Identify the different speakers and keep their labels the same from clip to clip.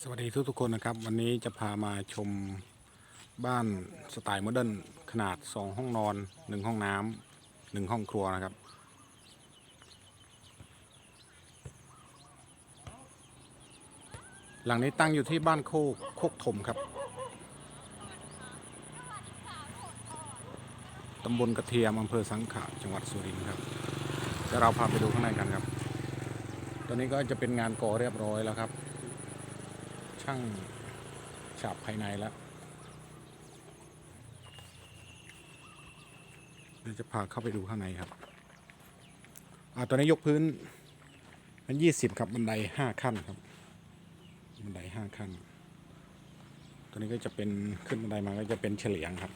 Speaker 1: สวัสดีทุกทุกๆคนนะครับ วันนี้จะพามาชมบ้านสไตล์โมเดิร์นขนาด 2 ห้องนอน 1 ห้องน้ำหนึ่งห้องครัวนะครับ หลังนี้ตั้งอยู่ที่บ้านโคกโคกถมครับตำบลกระเทียมอำเภอสังขะจังหวัดสุรินทร์ครับเดี๋ยวเราพาไปดูข้างในกันครับ ตอนนี้ก็จะเป็นงานก่อเรียบร้อยแล้วครับ ช่างฉาบภายในแล้วเดี๋ยวจะพาเข้าไปดูข้างในครับ อ่าตอนนี้ยกพื้นมันยี่สิบครับบันไดห้าขั้นครับ บันไดห้าขั้น ตัวนี้ก็จะเป็นขึ้นบันไดมาก็จะเป็นเฉลียงครับ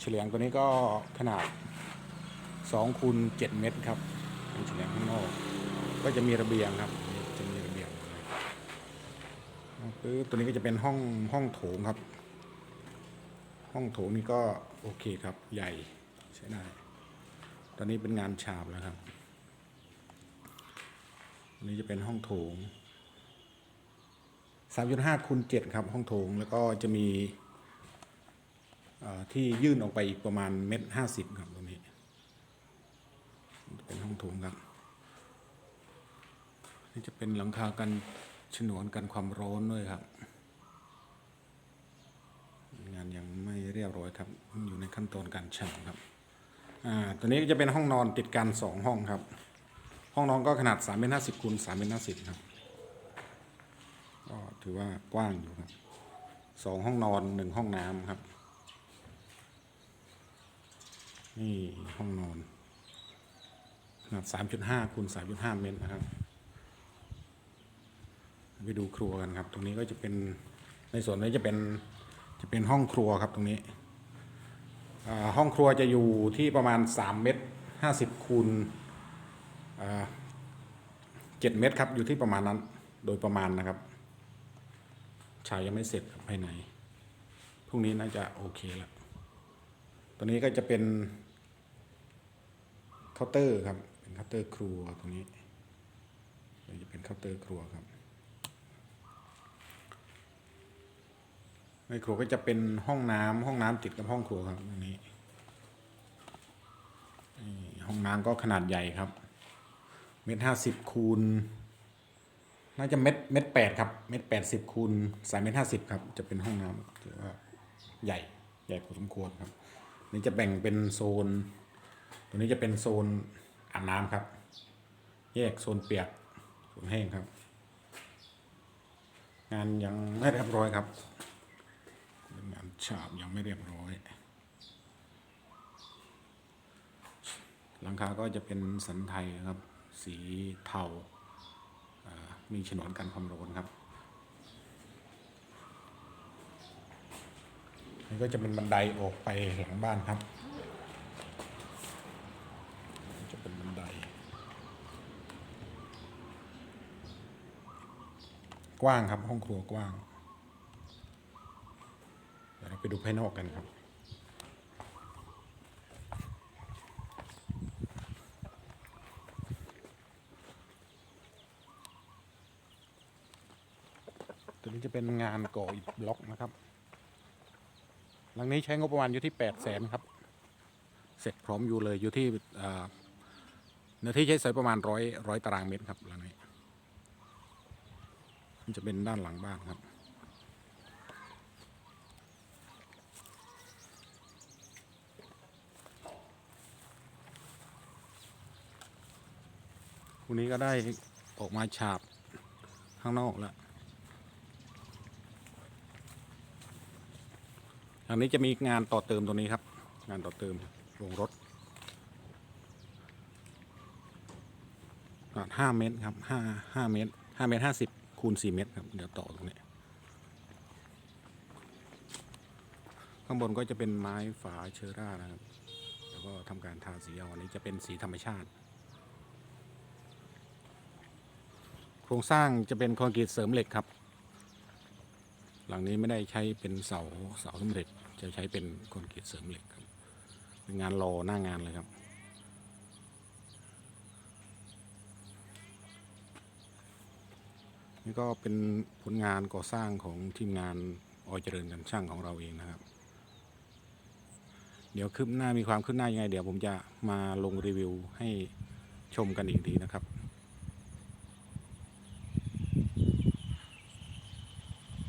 Speaker 1: เฉลียงตัวนี้ก็ขนาด2คูณ7เมตรครับเป็นเฉลียงข้างนอก ก็จะมีระเบียงครับ จะมีระเบียง ปึ๊บตัวนี้ก็จะเป็นห้องห้องโถงครับ ห้องโถงนี่ก็โอเคครับ ใหญ่ใช้ได้ ตอนนี้เป็นงานฉาบแล้วครับนนี้จะเป็นห้องโถง 3.5คูณ7ครับ ห้องโถงแล้วก็จะมีที่ยื่นออกไปอีกประมาณเมตรห้าสิบครับตรงนี้ เป็นห้องโถงครับ นี่จะเป็นหลังคากัน ฉนวนกันความร้อนด้วยครับ งานยังไม่เรียบร้อยครับ อยู่ในขั้นตอนการช่างครับอ่าตัวนี้จะเป็นห้องนอนติดกันสองห้องครับ ห้องนอนก็ขนาด3เมตรห้าสิบคูณ3เมตรห้าสิบครับก็ถือว่ากว้างอยู่ครับสองห้องนอนหนึ่งห้องน้ำครับ นี่ห้องนอนขนาด3.5คูณ3.5เมตรนะครับ ไปดูครัวกันครับ ตรงนี้ก็จะเป็นในส่วนนี้จะเป็นจะเป็นห้องครัวครับตรงนี้ห้องครัวจะอยู่ที่ประมาณ 3 เมตร50คูณอ่า7เมตรครับอยู่ที่ประมาณนั้นโดยประมาณนะครับฉายยังไม่เสร็จครับภายในพรุ่งนี้น่าจะโอเคแล้วตัวนี้ก็จะเป็นเคาน์เตอร์ครับเป็นเคาน์เตอร์ครัวตรงนี้จะเป็นเคาน์เตอร์ครัวครับ ในครัวก็จะเป็นห้องน้ำห้องน้ำติดกับห้องครัวครับอันนี้ห้องน้ำก็ขนาดใหญ่ครับ เมตรห้าสิบคูณน่าจะเม็ดเม็ดแปดครับ เม็ดแปดสิบคูณสามเมตรห้าสิบครับ จะเป็นห้องน้ำถือว่าใหญ่ใหญ่พอสมควรครับ นี่จะแบ่งเป็นโซนตัวนี้จะเป็นโซนอาบน้ำครับ แยกโซนเปียกโซนแห้งครับ งานยังไม่เรียบร้อยครับ ฉาบยังไม่เรียบร้อย หลังคาก็จะเป็นสันไทยครับ สีเทาามีฉนวนกันความร้อนครับนี่ก็จะเป็นบันไดออกไปหลังบ้านครับ จะเป็นบันได กว้างครับห้องครัวกว้าง ไปดูภายนอกกันครับ ตัวนี้จะเป็นงานก่ออิฐบล็อกนะครับ หลังนี้ใช้งบประมาณอยู่ที่แปดแสนครับ เสร็จพร้อมอยู่เลยอยู่ที่เนื้อที่ใช้สอยประมาณร้อยร้อยตารางเมตรครับหลังนี้ มันจะเป็นด้านหลังบ้านครับ พรุ่งนี้ก็ได้ออกมาฉาบข้างนอกแล้วทางนี้จะมีงานต่อเติมตรงนี้ครับ งานต่อเติมลงรถขนาดห้าเมตรครับห้าห้าเมตรห้าเมตรห้าสิบคูณสี่เมตรครับ เดี๋ยวต่อตรงนี้ ข้างบนก็จะเป็นไม้ฝาเชอร่านะครับ แล้วก็ทำการทาสีเอาอันนี้จะเป็นสีธรรมชาติ โครงสร้างจะเป็นคอนกรีตเสริมเหล็กครับ หลังนี้ไม่ได้ใช้เป็นเสาเสาสำเร็จจะใช้เป็นคอนกรีตเสริมเหล็กครับเป็นงานรอหน้างานเลยครับนี่ก็เป็นผลงานก่อสร้างของทีมงานออยเจริญกันช่างของเราเองนะครับ เดี๋ยวคืบหน้ามีความคืบหน้ายังไง เดี๋ยวผมจะมาลงรีวิวให้ชมกันอีกทีนะครับ